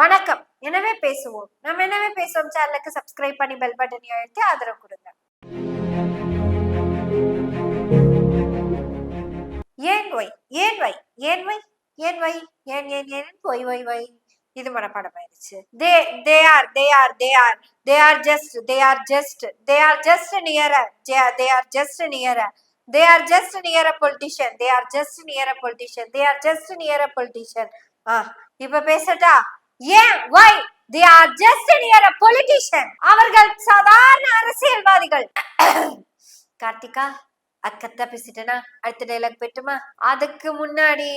வணக்கம். எனவே பேசுவோம். நம்ம எனவே பேசுவோம்? சேனலுக்கு சப்ஸ்கிரைப் பண்ணி பெல் பட்டனை அழுத்தி ஆதரவு கொடுங்க. ஏன் ஒய் ஏன் வை? ஏன் வை? ஏன் வை? ஏன் ஏன் ஏன்? ஒய் ஒய் ஒய் இது மனப்பாடம் ஆயிடுச்சு they they are they are they are. They are just they are just. They are just near they are just near. They are just near a politician. They are just near a politician. They are just near a politician. ஆ இப்ப பேசட்டா? ஏன்? Why they are just near a politician அவர்கள் சாதாரண அரசியல்வாதிகள். கார்த்திகா அக்கத்தா பேசிட்டேனா அடுத்த dialogue போயிட்டுமா அதுக்கு முன்னாடி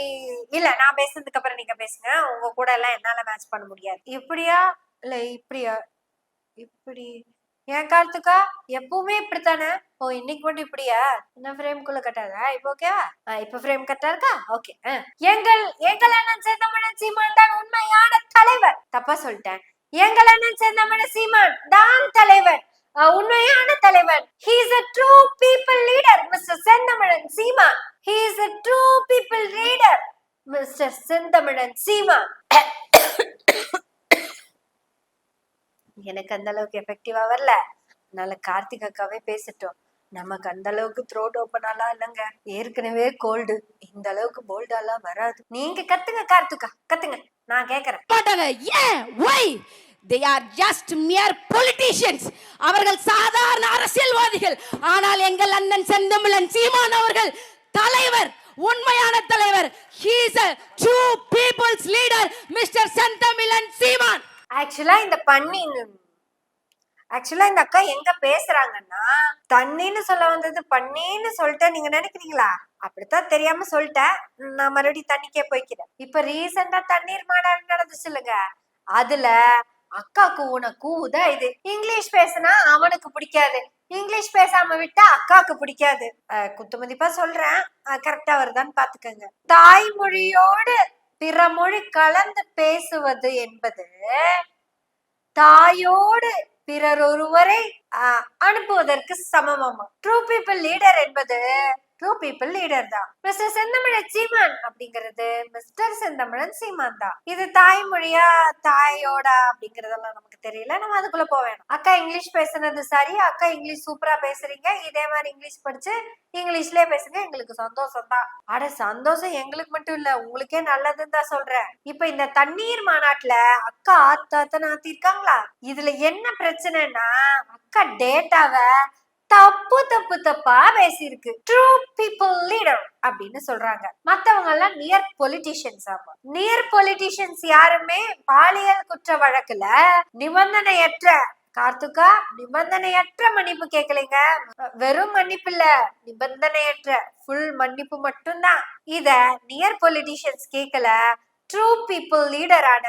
இல்ல நான் பேசுனதுக்கு அப்புறம் நீங்க பேசுங்க. உங்க கூட எல்லாம் என்னால மேட்ச் பண்ண முடியாது. இப்படியா? இல்ல இப்படியா? இப்படி ஏன் காலத்துக்கா? எப்பவுமே இப்படித்தானே? ஓ இன்னைக்கு மட்டும் இப்படியா? என்ன ஃப்ரேம்குள்ள கட்டாதா? இப்போ ஓகேவா இப்ப ஃப்ரேம் கட்டா இருக்கா? ஓகே எங்கள் எங்கள் அண்ணன் செந்தமணன் சீமான் தான் உண்மையான தலைவர். தப்பா சொல்லிட்டேன். எங்கள் அண்ணன் செந்தமணன் சீமான் தான் தலைவர். உண்மையான தலைவன் he is a true people leader mister Senthamizhan Seeman. He is a true people leader mister Senthamizhan Seeman. எனக்கு அந்த அளவுக்கு எஃபெக்டிவா வரல. அதனால கார்த்திக் அக்காவே பேசட்டும். நமக்கு அந்த அளவுக்கு த்ரோட் ஓப்பனாலாம் இல்லைங்க. ஏற்கனவே கோல்டு இந்த அளவுக்கு போல்டாலாம் வராது. நீங்க கத்துங்க கார்த்திகா. கத்துங்க. நான் கேக்குறேன். மாட்டாங்க ஏன்? Why they are just mere politicians அவர்கள் சாதாரண அரசியல்வாதிகள். ஆனால் எங்கள் அண்ணன் செந்தமிழன் சீமான் அவர்கள் தலைவர். உண்மையான தலைவர். He's a true people's leader mister Senthamizhan Seeman. ஆக்சுவலா இந்த பன்னின்னு ஆக்சுவலா இந்த அக்கா எங்க பேசுறாங்கன்னா தண்ணின்னு சொல்ல வந்தது பண்ணின்னு சொல்லிட்டு நீங்க நினைக்கிறீங்களா? அப்படித்தான் தெரியாம சொல்லிட்டேன். நான் மறுபடியும் தண்ணிக்கே போய்க்கிறேன். இப்ப ரீசெண்டா தண்ணீர் மாநாடு நடந்துச்சு இல்லைங்க அதுல அக்காக்கு உனக்கு கூவுதான் இது. இங்கிலீஷ் பேசுனா அவனுக்கு பிடிக்காது. இங்கிலீஷ் பேசாம விட்டா அக்காவுக்கு பிடிக்காது. அஹ் குத்துமதிப்பா சொல்றேன். கரெக்டா வருதான்னு பாத்துக்கோங்க. தாய்மொழியோடு பிற மொழி கலந்து பேசுவது என்பது தாயோடு பிறர் ஒருவரை அனுப்புவதற்கு சமமாமா ட்ரூ பீப்புள் லீடர் என்பது டூ பீப்புள் லீடர் தான் மிஸ்டர் செந்தமிழன் சீமான் அப்படிங்கிறது. மிஸ்டர் செந்தமிழன் சீமான் தான் இது தாய்மொழியா தாயோட அப்படிங்கறதெல்லாம் நமக்கு தெரியல. நம்ம அதுக்குள்ள போக அக்கா இங்கிலீஷ் பேசுனது சரி. அக்கா இங்கிலீஷ் சூப்பரா பேசுறீங்க. இதே மாதிரி இங்கிலீஷ் படிச்சு இங்கிலீஷ்லயே பேசுங்க. எங்களுக்கு சந்தோஷம் தான் அட சந்தோஷம் எங்களுக்கு மட்டும் இல்ல. உங்களுக்கே நல்லதுன்னு தான் சொல்றேன். இப்ப இந்த தண்ணீர் மாநாட்டுல அக்கா ஆத்தாத்தன ஆத்திருக்காங்களா? இதுல என்ன பிரச்சனைனா அக்கா டேட்டாவை தப்பு தப்பு தப்பா பேசியிருக்கு. ட்ரூ பீப்புள் லீடர் அப்படின்னு சொல்றாங்க. மத்தவங்க எல்லாம் நியர் பொலிட்டிஷியன்ஸ் ஆகும் நியர் பொலிட்டிஷியன்ஸ் யாருமே பாலியல் குற்ற வழக்குல நிபந்தனையற்ற கார்த்துக்கா நிபந்தனையற்ற மன்னிப்பு கேட்கலைங்க வெறும் மன்னிப்பு இல்ல நிபந்தனையற்ற ஃபுல் மன்னிப்பு மட்டும்தான். இத நியர் பொலிட்டிஷியன்ஸ் கேட்கல ட்ரூ பீப்புள் லீடரான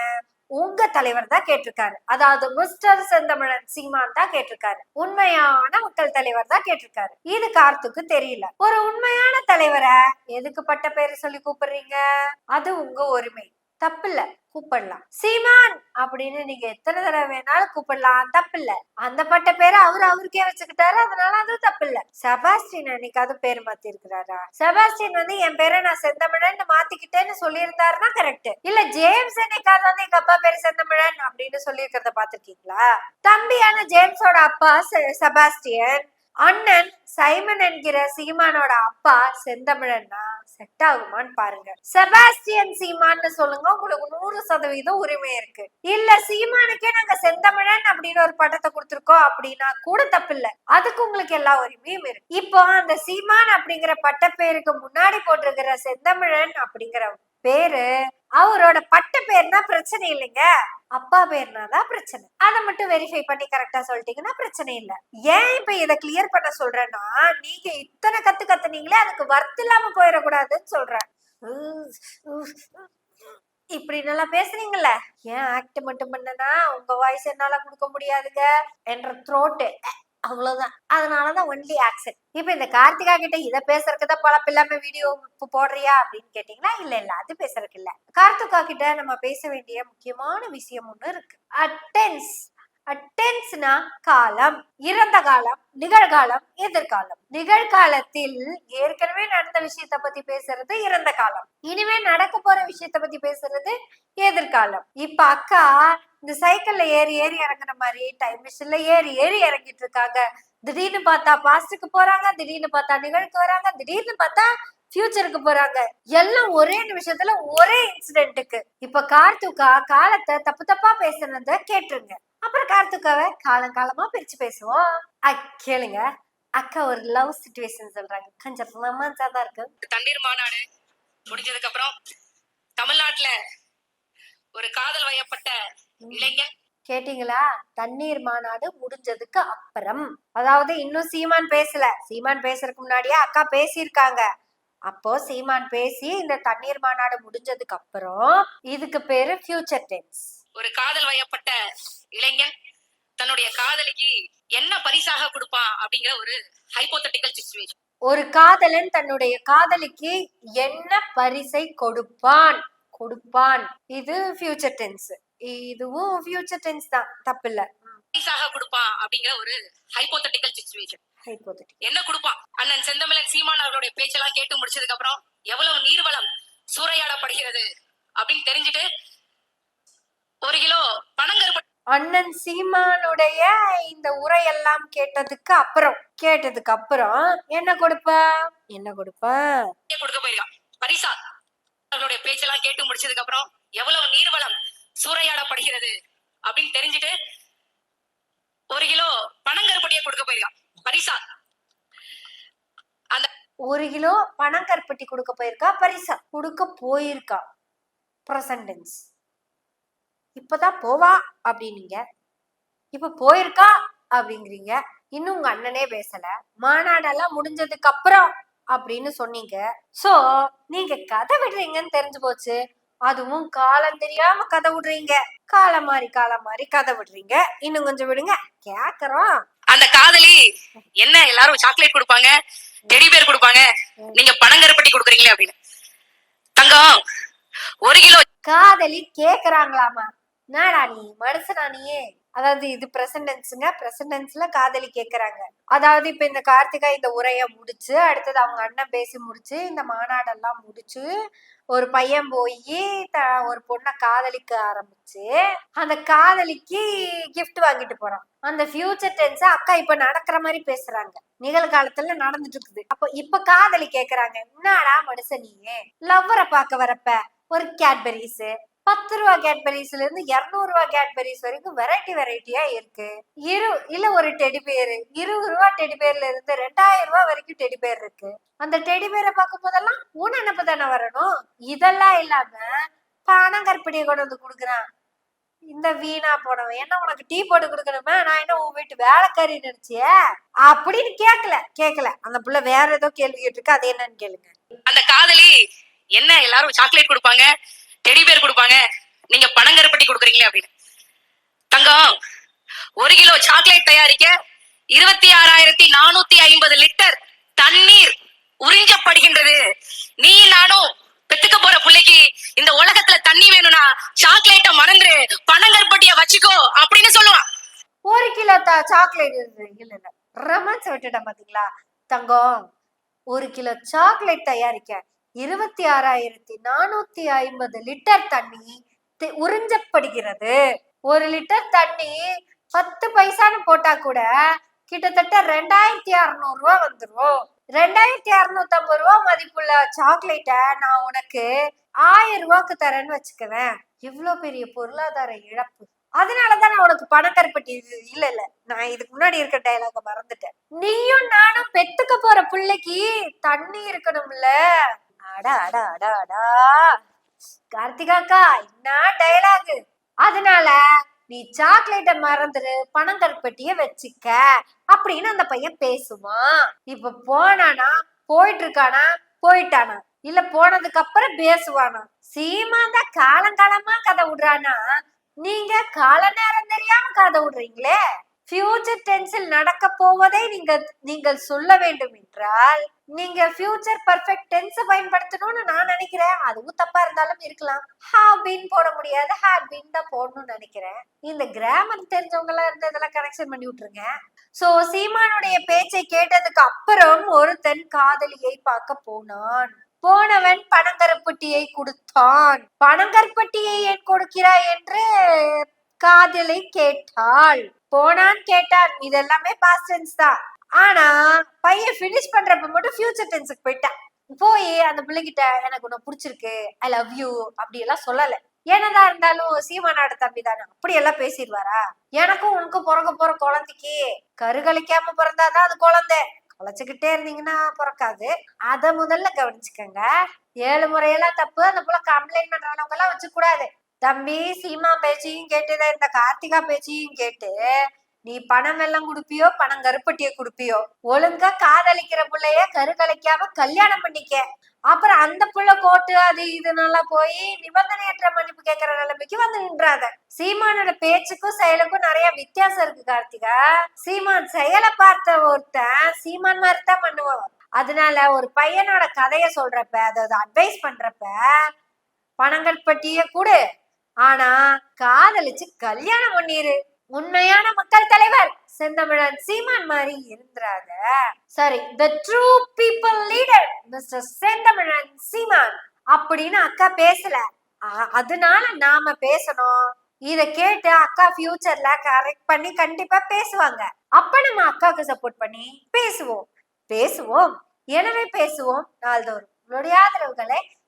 உங்க தலைவர் தான் கேட்டிருக்காரு. அதாவது மிஸ்டர் செந்தமிழன் சீமான் தான் கேட்டிருக்காரு. உண்மையான மக்கள் தலைவர் தான் கேட்டிருக்காரு. இது கார்த்துக்கு தெரியல. ஒரு உண்மையான தலைவரை எதுக்கு பட்ட பேரு சொல்லி கூப்பிடுறீங்க? அது உங்க உரிமை. தப்பில்ல கூப்பிடலாம். சீமான் அப்படின்னு நீங்க எத்தனை தடவை வேணாலும் கூப்பிடலாம். தப்பில்ல. அந்த பட்ட பேரை அவர் அவருக்கே வச்சுக்கிட்டாரு. அதனால அது தப்பில்ல. செபாஸ்டின் அன்னைக்காவது பேர் மாத்தி இருக்கிறாரா செபாஸ்டின் வந்து என் பேரை நான் செந்தமிழன் மாத்திக்கிட்டேன்னு சொல்லியிருந்தாருன்னா கரெக்ட் இல்ல ஜேம்ஸ் என்னைக்காவது வந்து எங்க அப்பா பேரு செந்தமிழன் அப்படின்னு சொல்லியிருக்கிறத பாத்திருக்கீங்களா தம்பியான ஜேம்ஸோட அப்பா செ- செபாஸ்டியன். அண்ணன் சைமன் என்கிற சீமானோட அப்பா செந்தமிழன்னா செட் ஆகுமான்னு பாருங்க. செபாஸ்டியன் சீமான்னு சொல்லுங்க உங்களுக்கு நூறு சதவீதம் உரிமை இருக்கு. இல்ல சீமானுக்கே நாங்க செந்தமிழன் அப்படின்னு ஒரு பட்டத்தை கொடுத்துருக்கோம் அப்படின்னா கூட தப்பில்ல. அதுக்கு உங்களுக்கு எல்லா உரிமையும் இருக்கு. இப்போ அந்த சீமான் அப்படிங்கிற பட்டப்பேருக்கு முன்னாடி போட்டிருக்கிற செந்தமிழன் அப்படிங்கிற பேரு அவரோட பட்ட பேர்னா பிரச்சனை இல்லைங்க. அப்பா பேர்னா தான் பிரச்சனை. அதை மட்டும் வெரிஃபை பண்ணி கரெக்டா சொல்லிட்டீங்கன்னா பிரச்சனை இல்லை. ஏன் இப்ப இதை கிளியர் பண்ண சொல்றேன்னா நீங்க இத்தனை கத்து கத்துனீங்களே அதுக்கு வர்த்து இல்லாம போயிடக்கூடாதுன்னு சொல்றேன். இப்படி நல்லா பேசுறீங்கல்ல ஏன் ஆக்ட் மட்டும் பண்ணனா உங்க வாய்ஸ் என்னால கொடுக்க முடியாதுங்க என்ற த்ரோட்டு அவ்வளவுதான். அதனாலதான் ஒன்லி ஆக்சன் இப்ப இந்த கார்த்திகா கிட்ட இத பேசுறதுக்கு தான் பழப்பு இல்லாம வீடியோ போடுறியா அப்படின்னு கேட்டீங்கன்னா இல்ல இல்ல அது பேசுறதுக்கு இல்ல. கார்த்திகா கிட்ட நம்ம பேச வேண்டிய முக்கியமான விஷயம் ஒண்ணு இருக்கு. அட்டென்ஸ் அட்டென்ஸ்னா காலம் இறந்த காலம் நிகழ்காலம் எதிர்காலம். நிகழ்காலத்தில் ஏற்கனவே நடந்த விஷயத்த பத்தி பேசுறது இறந்த காலம். இனிமே நடக்க போற விஷயத்த பத்தி பேசுறது எதிர்காலம். இப்ப அக்கா இந்த சைக்கிள்ல ஏறி ஏறி இறங்குற மாதிரி டைம் மிஷின்ல ஏறி ஏறி இறங்கிட்டு இருக்காங்க. திடீர்னு பார்த்தா பாஸ்டுக்கு போறாங்க திடீர்னு பார்த்தா நிகழ்க்கு வராங்க திடீர்னு பார்த்தா ஃபியூச்சருக்கு போறாங்க. எல்லாம் ஒரே நிமிஷத்துல ஒரே இன்சிடென்ட்டுக்கு இப்ப கார்த்துக்கா காலத்தை தப்பு தப்பா பேசுனத கேட்டுருங்க. அப்புறம் கார்த்துக்காவை காலம் காலமா பிரிச்சு பேசுவோம். கேளுங்க. அக்கா ஒரு லவ் சுச்சுவேஷன் சொல்றாங்க. கொஞ்சம் ரொமான்ஸா தான் இருக்கு. தண்ணீர் மாநாடு முடிஞ்சதுக்கு அப்புறம் தமிழ்நாட்டுல ஒரு காதல் வயப்பட்ட இளைஞன் கேட்டீங்களா? தண்ணீர் மாநாடு முடிஞ்சதுக்கு அப்புறம். அதாவது இன்னும் சீமான் பேசல. சீமான் பேசுறதுக்கு முன்னாடியே அக்கா பேசியிருக்காங்க. அப்போ சீமான் பேசி இந்த தண்ணீர் மாநாடு முடிஞ்சதுக்கு அப்புறம் இதுக்கு பேரு ஃபியூச்சர் டென்ஸ் ஒரு காதல் வயப்பட்ட இளைஞன் தன்னுடைய காதலிக்கு என்ன பரிசாக கொடுப்பான் அப்படிங்கிற ஒரு ஹைப்போதட்டிக்கல் சுச்சுவேஷன் ஒரு காதலன் தன்னுடைய காதலிக்கு என்ன பரிசை கொடுப்பான்? கொடுப்பான். இது ஃபியூச்சர் டென்ஸ் இதுவும் ஃபியூச்சர் டென்ஸ் தான். தப்பில்ல. பரிசாக கொடுப்பான் அப்படிங்கிற ஒரு ஹைப்போதட்டிக்கல் சுச்சுவேஷன் ஹைப்போதட்டிக் என்ன கொடுப்பான் அண்ணன் செந்தமிழன் சீமான் அவர்களுடைய பேச்செல்லாம் கேட்டு முடிச்சதுக்கு அப்புறம் எவ்வளவு நீர்வளம் சூறையாடப்படுகிறது அப்படின்னு தெரிஞ்சுட்டு ஒரு கிலோ பனங்கருப்பட்டி அண்ணன் சீமானுடைய இந்த உரையெல்லாம் கேட்டதுக்கு அப்புறம் கேட்டதுக்கு அப்புறம் என்ன கொடுப்ப? என்ன கொடுப்ப? கொடுக்க போயிருக்கான். பரிசா. அவர்களுடைய பேச்செல்லாம் கேட்டு முடிச்சதுக்கு அப்புறம் எவ்வளவு நீர்வளம் சூறையாடப்படுகிறது அப்படின்னு தெரிஞ்சுட்டு ஒரு கிலோ பனங்கருப்பட்டியை கொடுக்க போயிருக்கான். பரிசா. அந்த ஒரு கிலோ பனங்கருப்பட்டி கொடுக்க போயிருக்கா? பரிசா. கொடுக்க போயிருக்கா. ப்ரெசன்டென்ஸ் இப்பதான் போவா அப்படின்னீங்க. இப்ப போயிருக்கா அப்படிங்கிறீங்க. இன்னும் உங்க அண்ணனே பேசல. மாநாடெல்லாம் முடிஞ்சதுக்கு அப்புறம் அப்படின்னு சொன்னீங்க. சோ நீங்க கதை விடுறீங்கன்னு தெரிஞ்சு போச்சு. அதுவும் காலம் தெரியாம கதை விடுறீங்க. காலம் மாறி காலம் மாறி கதை விடுறீங்க. இன்னும் கொஞ்சம் விடுங்க. கேக்குறோம். அந்த காதலி என்ன எல்லாரும் சாக்லேட் கொடுப்பாங்க? டெடி பேர் கொடுப்பாங்க? நீங்க பனங்கருப்பட்டி கொடுக்குறீங்களே அப்படின்னு. தங்கம் ஒரு கிலோ காதலி கேக்குறாங்களாமா? என்னடா நீ? மனுஷனா நீயே அதாவது இது பிரசன்டென்ஸுங்க பிரசன்டென்ஸ்ல காதலி கேட்கறாங்க அதாவது இப்ப இந்த கார்த்திகா இந்த உரைய முடிச்சு அடுத்தது அவங்க அண்ணன் பேசி முடிச்சு இந்த மாநாடெல்லாம் முடிச்சு ஒரு பையன் போய் த ஒரு பொண்ணை காதலிக்க ஆரம்பிச்சு அந்த காதலிக்கு கிஃப்ட் வாங்கிட்டு போறான். அந்த ஃபியூச்சர் டென்ஸ் அக்கா இப்ப நடக்கிற மாதிரி பேசுறாங்க. நிகழ்காலத்துல நடந்துட்டு இருக்குது. அப்ப இப்ப காதலி கேக்குறாங்க. என்னடா மனுஷன் லவ்வரை பார்க்க வரப்ப ஒரு கேட்பரிஸ் பத்து ரூபா கேட்பரிஸ்ல இருந்து இருநூறு ரூபா கேட்பரிஸ் வரைக்கும் வெரைட்டி வெரைட்டியா இருக்கு. இரு இல்ல ஒரு டெடி பேர் இருபது ரூபா டெடி பேர்ல இருந்து ரெண்டாயிரம் ரூபா வரைக்கும் டெடி பேர் இருக்கு. அந்த டெடி பேரை பார்க்கும் போதெல்லாம் உன் நினப்பு தானே வரணும்? இதெல்லாம் இல்லாம பணங்கற்படியை கொண்டு வந்து கொடுக்குறான். இந்த வீணா போனவன் என்ன உனக்கு டீ போட்டு கொடுக்கணுமா? நான் என்ன உன் வீட்டு வேலைக்காரி நினைச்சிய? அப்படின்னு கேட்கல கேட்கல அந்த புள்ள வேற ஏதோ கேள்வி கேட்டிருக்கு அது என்னன்னு கேளுங்க. அந்த காதலி என்ன எல்லாரும் சாக்லேட் கொடுப்பாங்க? டெடி பேர் கொடுப்பாங்க. நீங்க பனங்கருப்பட்டி கொடுக்குறீங்களே அப்படின்னு. தங்கம் ஒரு கிலோ சாக்லேட் தயாரிக்க இருபத்தி ஆறாயிரத்தி நானூத்தி ஐம்பது லிட்டர் தண்ணீர் உறிஞ்சப்படுகின்றது. நீ நானும் பெத்துக்க போற பிள்ளைக்கு இந்த உலகத்துல தண்ணி வேணும்னா சாக்லேட்ட மறந்துரு. பனங்கற்பட்டிய வச்சுக்கோ அப்படின்னு சொல்லுவான். ஒரு கிலோ சாக்லேட் இல்ல இல்ல. ரொமான்ஸ் விட்டுட்டேன் பாத்தீங்களா? தங்கம் ஒரு கிலோ சாக்லேட் தயாரிக்க இருபத்தி ஆறாயிரத்தி நானூத்தி ஐம்பது லிட்டர் தண்ணி உறிஞ்சப்படுகிறது. ஒரு லிட்டர் தண்ணி பத்து பைசான்னு போட்டா கூட கிட்டத்தட்ட ரெண்டாயிரத்தி அறுநூறு ரூபா வந்துடும் ரெண்டாயிரத்தி அறுநூத்தி ஐம்பது ரூபா மதிப்புள்ள சாக்லேட்டை நான் உனக்கு ஆயிரம் ரூபாய்க்கு தரேன்னு வச்சுக்குவேன். இவ்வளோ பெரிய பொருளாதார இழப்பு. அதனாலதான் நான் உனக்கு பணக்கருப்பட்டி இது இல்ல இல்ல. நான் இதுக்கு முன்னாடி இருக்க டைலாக மறந்துட்டேன். நீயும் நானும் பெத்துக்க போற பிள்ளைக்கு தண்ணி இருக்கணும்ல. அடா அடா அடா அடா கார்த்திகாக்கா என்ன டைலாக் அதனால நீ சாக்லேட்டை மறந்துரு பனங்கருப்பட்டிய வச்சுக்க அப்படின்னு அந்த பையன் பேசுவான். இப்ப போனானா போயிட்டு இருக்கானா போயிட்டானா. இல்ல போனதுக்கு அப்புறம் பேசுவானா. சீமாந்தா காலங்காலமா கதை விடுறானா? நீங்க கால நேரம் தெரியாம கதை விடுறீங்களே. ஃபியூச்சர் டென்ஸில் நடக்க போவதை நீங்கள் நீங்கள் சொல்ல வேண்டும் என்றால் நீங்க ஃபியூச்சர் பர்ஃபெக்ட் டென்ஸ் பயன்படுத்தணும்னு நான் நினைக்கிறேன். அதுவும் தப்பா இருந்தாலும் இருக்கலாம். ஹாவ் பீன் போட முடியாது. ஹேட் பீன் தான் போடணும்னு நினைக்கிறேன். இந்த கிராமர் தெரிஞ்சவங்க எல்லாம் இருந்து இதெல்லாம் கனெக்ஷன் பண்ணி விட்டுருங்க. சோ சீமானுடைய பேச்சை கேட்டதுக்கு அப்புறம் ஒருத்தன் காதலியை பார்க்க போனான். போனவன் பனங்கருப்பட்டியை கொடுத்தான். பனங்கருப்பட்டியை ஏன் கொடுக்கிறாய் என்று காதலை கேட்டாள். போனான் கேட்டான் இது எல்லாமே பாஸ்ட் டென்ஸ் தான். ஆனா பையன் ஃபினிஷ் பண்றப்ப மட்டும் ஃபியூச்சர் டென்ஸுக்கு போயிட்டான். போய் அந்த பிள்ளைகிட்ட எனக்கு உன்னை பிடிச்சிருக்கு. ஐ லவ் யூ அப்படி எல்லாம் சொல்லல. என்னதான் இருந்தாலும் சீமானாட தம்பி தானே. அப்படி எல்லாம் பேசிடுவாரா? எனக்கும் உனக்கும் பிறக்க போற குழந்தைக்கு கருகலிக்காம பிறந்தாதான் அது குழந்தை. குலைச்சுக்கிட்டே இருந்தீங்கன்னா பிறக்காது. அத முதல்ல கவனிச்சுக்கோங்க. ஏழு முறையெல்லாம் தப்பு. அந்த போல கம்ப்ளைண்ட் பண்றவங்க எல்லாம் வச்சுக்கூடாது. தம்பி சீமா பேச்சையும் கேட்டுதான் இந்த கார்த்திகா பேச்சையும் கேட்டு நீ பணம் எல்லாம் குடுப்பியோ பணம் கருப்பட்டிய குடுப்பியோ ஒழுங்கா காதலிக்கிற புள்ளைய கருகலைக்காம கல்யாணம் பண்ணிக்க. அப்புறம் அந்த புள்ள கோட்டு அது இதுனால போய் நிபந்தனையற்ற மன்னிப்பு கேட்கற நிலைமைக்கு வந்து நின்றாத. சீமானோட பேச்சுக்கும் செயலுக்கும் நிறைய வித்தியாசம் இருக்கு கார்த்திகா. சீமான் செயலை பார்த்த ஒருத்தன் சீமான் மாதிரி தான் பண்ணுவான். அதனால ஒரு பையனோட கதைய சொல்றப்ப அதாவது அட்வைஸ் பண்றப்ப பணங்கள் பட்டிய கொடு ஆனா காதலிச்சு கல்யாணம் பண்ணிரு. உண்மையான மக்கள் தலைவர் செந்தமிழன் சீமான் மாதிரி இருந்துராத சரி the true people leader mister Senthamizhan Seeman. அப்படின்னு அக்கா பேசல. அதனால நாம பேசணும். இத கேட்டு அக்கா ஃபியூச்சர்ல கரெக்ட் பண்ணி கண்டிப்பா பேசுவாங்க. அப்ப நம்ம அக்காவுக்கு சப்போர்ட் பண்ணி பேசுவோம். பேசுவோம். எனவே பேசுவோம் நாள்தோறும். உங்களுடைய ஆதரவுகளை